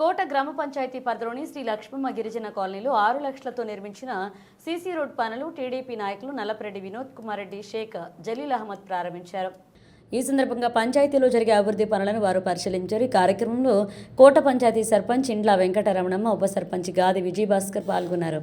కోట గ్రామ పంచాయతీ పరిధిలోని శ్రీ లక్ష్మమ్మ గిరిజన కాలనీలో ఆరు లక్షలతో నిర్మించిన సీసీ రోడ్ పనులు టీడీపీ నాయకులు నల్లపరెడ్డి వినోద్ కుమార్ రెడ్డి షేక్ జలీల్ అహ్మద్ ప్రారంభించారు. ఈ సందర్భంగా పంచాయతీలో జరిగే అభివృద్ధి పనులను వారు పరిశీలించారు. ఈ కార్యక్రమంలో కోట పంచాయతీ సర్పంచ్ ఇండ్ల వెంకటరమణమ్మ ఉప సర్పంచ్ గాది విజయభాస్కర్ పాల్గొన్నారు.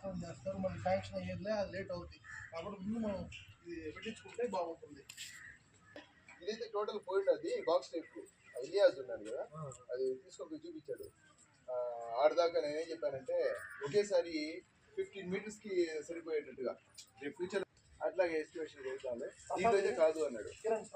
కాపురం చేస్తారు మళ్ళీ శాంక్షన్ అయ్యేదిలే అది లేట్ అవుతుంది కాబట్టి ముందు మనం ఇది పెట్టించుకుంటే బాగుంటుంది. ఇదైతే టోటల్ పోయింది అది బాక్స్ టైప్ ఇలియాస్ ఉన్నాడు కదా అది తీసుకొని చూపించాడు. ఆడదాకా నేనేం చెప్పానంటే ఒకేసారి ఫిఫ్టీన్ మీటర్స్కి సరిపోయేటట్టుగా. రేపు ఫ్యూచర్ అట్లాగే ఎస్టిమేషన్ చేద్దాంలే దీంట్లో కాదు అన్నాడు. కిరణ్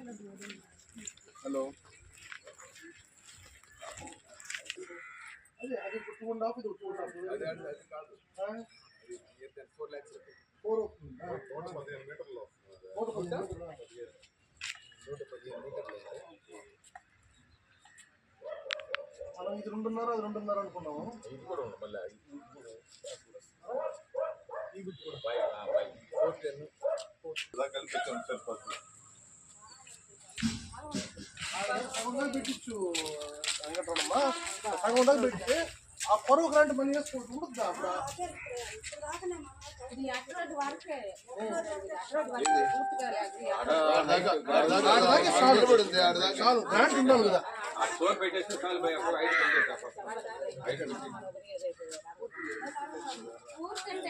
ప్రసాద్ ఇది ఏదో హలో అదే అది ఇప్పుడు టూ అండ్ హాఫ్ ఇది టూ అండ్ హాఫ్ అది అది అది కాదు ఫోర్ ల్యాక్స్ ఫోర్ అవుతుంది నూట పదిహేను మీటర్లు నూట పదిహేను మీటర్లు. నూట పదిహేను మీటర్లు మనం ఇది రెండున్నర అది రెండున్నర అనుకున్నాము ఇది కూడా ఉంది మళ్ళీ ఈ బిట్ కూడా ఫోర్ టెన్ కలిపి దాకా పెట్టించు వెంకటరమణ సగం దాకా పెట్టి ఆ పొరవ కరెంట్ పని అప్పుడు నిలబడింది, ఆడదాకా. చాలు గ్రాంట్ ఉండాలి కదా స్టోర్ పెట్టేస్తే చాలు భయ అప్పుడు ఐదు ఊరికంటే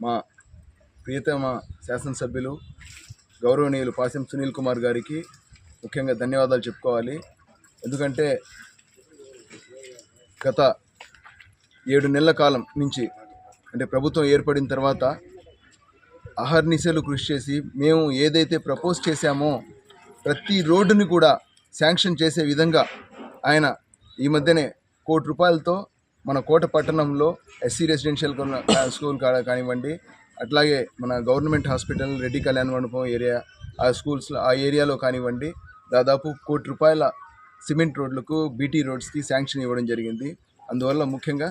మా ప్రియతమ శాసనసభ్యులు గౌరవనీయులు పాసం సునీల్ కుమార్ గారికి ముఖ్యంగా ధన్యవాదాలు చెప్పుకోవాలి. ఎందుకంటే గత ఏడు నెలల కాలం నుంచి అంటే ప్రభుత్వం ఏర్పడిన తర్వాత అహర్నిశలు కృషి చేసి మేము ఏదైతే ప్రపోజ్ చేశామో ప్రతి రోడ్డుని కూడా శాంక్షన్ చేసే విధంగా ఆయన ఈ మధ్యనే కోటి రూపాయలతో మన కోట పట్టణంలో ఎస్సీ రెసిడెన్షియల్ స్కూల్ కాడ కానివ్వండి అట్లాగే మన గవర్నమెంట్ హాస్పిటల్ రెడ్డి కళ్యాణ మండపం ఏరియా ఆ స్కూల్స్లో ఆ ఏరియాలో కానివ్వండి దాదాపు కోటి రూపాయల సిమెంట్ రోడ్లకు బీటీ రోడ్స్కి శాంక్షన్ ఇవ్వడం జరిగింది. అందువల్ల ముఖ్యంగా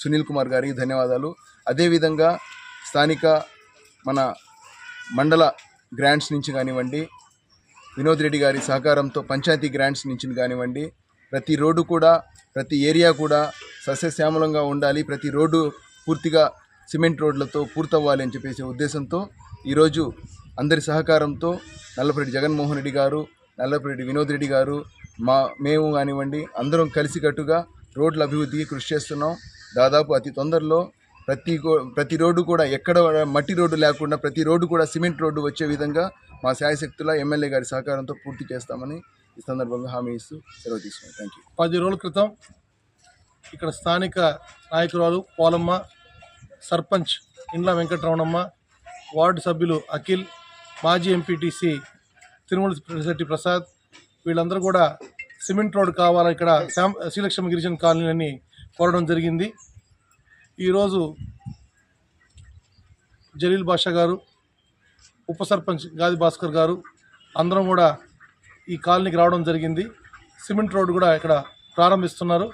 సునీల్ కుమార్ గారికి ధన్యవాదాలు. అదేవిధంగా స్థానిక మన మండల గ్రాంట్స్ నుంచి కానివ్వండి వినోద్ రెడ్డి గారి సహకారంతో పంచాయతీ గ్రాంట్స్ నుంచి కానివ్వండి ప్రతి రోడ్డు కూడా ప్రతి ఏరియా కూడా సస్యశ్యామలంగా ఉండాలి. ప్రతి రోడ్డు పూర్తిగా సిమెంట్ రోడ్లతో పూర్తవ్వాలి అని చెప్పేసి ఉద్దేశంతో ఈరోజు అందరి సహకారంతో నల్లపరెడ్డి జగన్మోహన్ రెడ్డి గారు నల్లపరెడ్డి వినోద్ రెడ్డి గారు మా మేము కానివ్వండి అందరం కలిసికట్టుగా రోడ్ల అభివృద్ధికి కృషి చేస్తున్నాం. దాదాపు అతి తొందరలో ప్రతి ప్రతి రోడ్డు కూడా ఎక్కడ మట్టి రోడ్డు లేకుండా ప్రతి రోడ్డు కూడా సిమెంట్ రోడ్డు వచ్చే విధంగా మా శాయశక్తుల ఎమ్మెల్యే గారి సహకారంతో పూర్తి చేస్తామని ఈ సందర్భంగా హామీ ఇస్తూ సెలవు తీసుకున్నాను థ్యాంక్ యూ పది రోజుల క్రితం ఇక్కడ స్థానిక నాయకురాలు పోలమ్మ సర్పంచ్ ఇండ్ల వెంకటరమణమ్మ వార్డు సభ్యులు అఖిల్ మాజీ ఎంపీటీసీ తిరుమల శెట్టి ప్రసాద్ వీళ్ళందరూ కూడా సిమెంట్ రోడ్ కావాలి ఇక్కడ శ్యామ్ శ్రీలక్ష్మి గిరిజన కాలనీని కోరడం జరిగింది. ఈరోజు జలీల్ బాషా గారు ఉప సర్పంచ్ గాది భాస్కర్ గారు అందరం కూడా ఈ కాలనీకి రావడం జరిగింది. సిమెంట్ రోడ్ కూడా ఇక్కడ ప్రారంభిస్తున్నారు.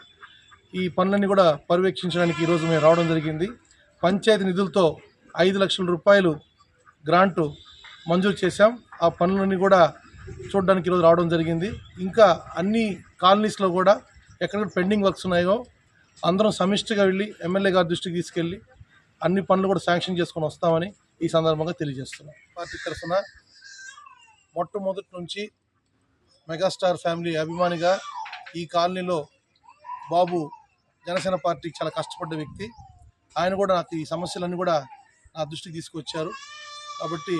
ఈ పనులన్నీ కూడా పర్యవేక్షించడానికి ఈరోజు మేము రావడం జరిగింది. పంచాయతీ నిధులతో ఐదు లక్షల రూపాయలు గ్రాంటు మంజూరు చేశాం. ఆ పనులన్నీ కూడా చూడడానికి ఈరోజు రావడం జరిగింది. ఇంకా అన్ని కాలనీస్లో కూడా ఎక్కడ పెండింగ్ వర్క్స్ ఉన్నాయో అందరం సమిష్టిగా వెళ్ళి ఎమ్మెల్యే గారి దృష్టికి తీసుకెళ్ళి అన్ని పనులు కూడా శాంక్షన్ చేసుకొని వస్తామని ఈ సందర్భంగా తెలియజేస్తున్నాం. పార్టీ తరఫున మొట్టమొదటి నుంచి మెగాస్టార్ ఫ్యామిలీ అభిమానిగా ఈ కాలనీలో బాబు జనసేన పార్టీకి చాలా కష్టపడ్డ వ్యక్తి. ఆయన కూడా నాకు ఈ సమస్యలన్నీ కూడా నా దృష్టికి తీసుకొచ్చారు కాబట్టి